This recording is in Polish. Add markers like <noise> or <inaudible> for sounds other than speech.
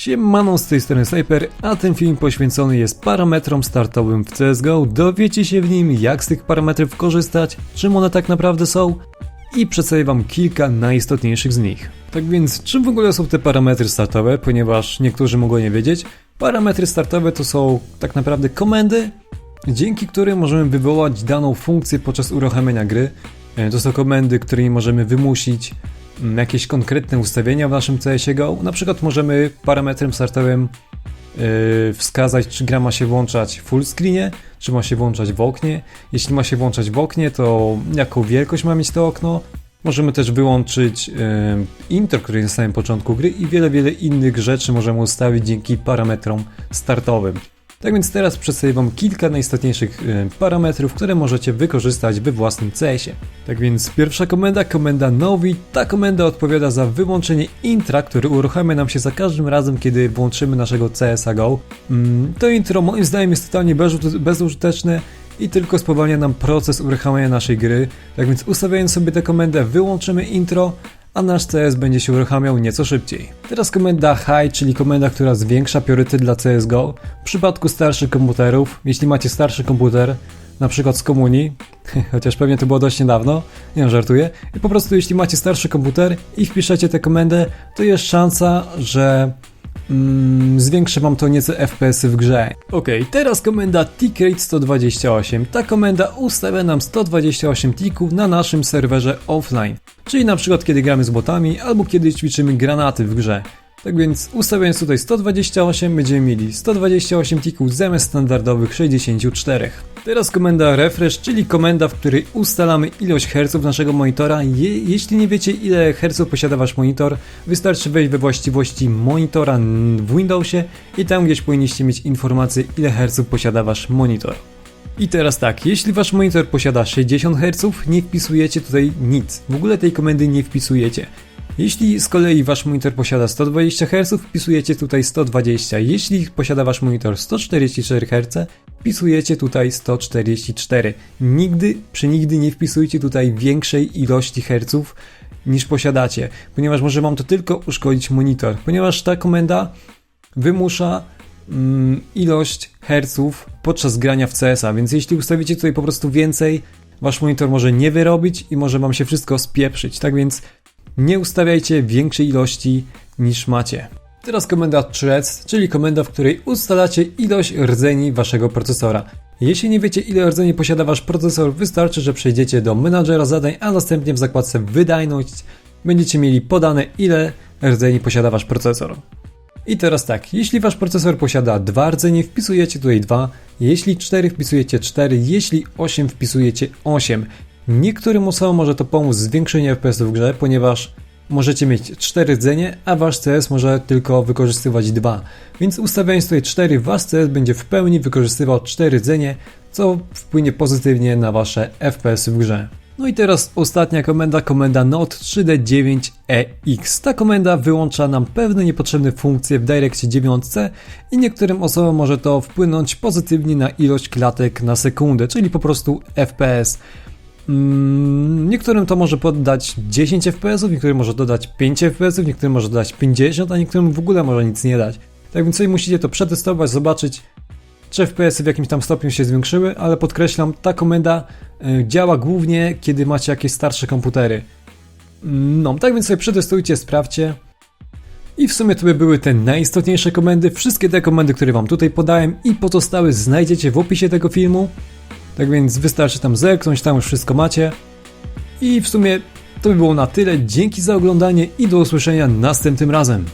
Siemano, z tej strony Sniper, a ten film poświęcony jest parametrom startowym w CSGO. Dowiecie się w nim, jak z tych parametrów korzystać, czym one tak naprawdę są i przedstawię wam kilka najistotniejszych z nich. Tak więc, czym w ogóle są te parametry startowe, ponieważ niektórzy mogą nie wiedzieć. Parametry startowe to są tak naprawdę komendy, dzięki którym możemy wywołać daną funkcję podczas uruchamiania gry. E, To są komendy, którymi możemy wymusić jakieś konkretne ustawienia w naszym CSGO. Na przykład możemy parametrem startowym yy, wskazać, czy gra ma się włączać w full screenie, czy ma się włączać w oknie. Jeśli ma się włączać w oknie, to jaką wielkość ma mieć to okno. Możemy też wyłączyć yy, intro, który jest na samym początku gry i wiele, wiele innych rzeczy możemy ustawić dzięki parametrom startowym. Tak więc teraz przedstawię Wam kilka najistotniejszych y, parametrów, które możecie wykorzystać we własnym CS-ie. Tak więc pierwsza komenda, komenda Novi. Ta komenda odpowiada za wyłączenie intra, który uruchamia nam się za każdym razem, kiedy włączymy naszego CSA GO. Mm, To intro moim zdaniem jest totalnie bezużyte- bezużyteczne i tylko spowalnia nam proces uruchamiania naszej gry. Tak więc ustawiając sobie tę komendę wyłączymy intro, a nasz CS będzie się uruchamiał nieco szybciej. Teraz komenda high, czyli komenda, która zwiększa priorytet dla CSGO. W przypadku starszych komputerów, jeśli macie starszy komputer, na przykład z komunii, <laughs> chociaż pewnie to było dość niedawno, nie wiem, żartuję, i po prostu jeśli macie starszy komputer i wpiszecie tę komendę, to jest szansa, że mm, zwiększy wam to nieco FPS-y w grze. Ok, teraz komenda Tickrate 128. Ta komenda ustawia nam 128 tików na naszym serwerze offline. Czyli na przykład kiedy gramy z botami, albo kiedy ćwiczymy granaty w grze. Tak więc ustawiając tutaj 128 będziemy mieli 128 tików zamiast standardowych 64. Teraz komenda refresh, czyli komenda, w której ustalamy ilość herców naszego monitora. Je, jeśli nie wiecie ile herców posiada wasz monitor, wystarczy wejść we właściwości monitora w Windowsie i tam gdzieś powinniście mieć informację ile herców posiada wasz monitor. I teraz tak, jeśli wasz monitor posiada 60 Hz, nie wpisujecie tutaj nic. W ogóle tej komendy nie wpisujecie. Jeśli z kolei wasz monitor posiada 120 Hz, wpisujecie tutaj 120. Jeśli posiada wasz monitor 144 Hz, wpisujecie tutaj 144. Nigdy, przenigdy nie wpisujcie tutaj większej ilości herców niż posiadacie, ponieważ może wam to tylko uszkodzić monitor, ponieważ ta komenda wymusza mm, ilość herców podczas grania w CS-a, więc jeśli ustawicie tutaj po prostu więcej, wasz monitor może nie wyrobić i może wam się wszystko spieprzyć, tak więc nie ustawiajcie większej ilości niż macie. Teraz komenda threads, czyli komenda, w której ustalacie ilość rdzeni waszego procesora. Jeśli nie wiecie ile rdzeni posiada wasz procesor, wystarczy, że przejdziecie do menadżera zadań, a następnie w zakładce wydajność będziecie mieli podane ile rdzeni posiada wasz procesor. I teraz tak, jeśli wasz procesor posiada dwa rdzenie, wpisujecie tutaj 2, jeśli 4 wpisujecie 4, jeśli 8 wpisujecie 8. Niektórym osobom może to pomóc w zwiększeniu FPS w grze, ponieważ możecie mieć 4 rdzenie, a wasz CS może tylko wykorzystywać 2. Więc ustawiając tutaj 4, wasz CS będzie w pełni wykorzystywał 4 rdzenie, co wpłynie pozytywnie na wasze FPS w grze. No i teraz ostatnia komenda, komenda Note 3D9EX. Ta komenda wyłącza nam pewne niepotrzebne funkcje w Directie 9 i niektórym osobom może to wpłynąć pozytywnie na ilość klatek na sekundę, czyli po prostu FPS. Mm, Niektórym to może poddać 10 FPS, niektórym może dodać 5 FPS, niektórym może dodać 50, a niektórym w ogóle może nic nie dać. Tak więc sobie musicie to przetestować, zobaczyć, czy FPS-y w jakimś tam stopniu się zwiększyły, ale podkreślam, ta komenda y, działa głównie, kiedy macie jakieś starsze komputery. No, tak więc sobie przetestujcie, sprawdźcie. I w sumie to by były te najistotniejsze komendy. Wszystkie te komendy, które Wam tutaj podałem i pozostałe znajdziecie w opisie tego filmu. Tak więc wystarczy tam zerknąć, tam już wszystko macie. I w sumie to by było na tyle. Dzięki za oglądanie i do usłyszenia następnym razem.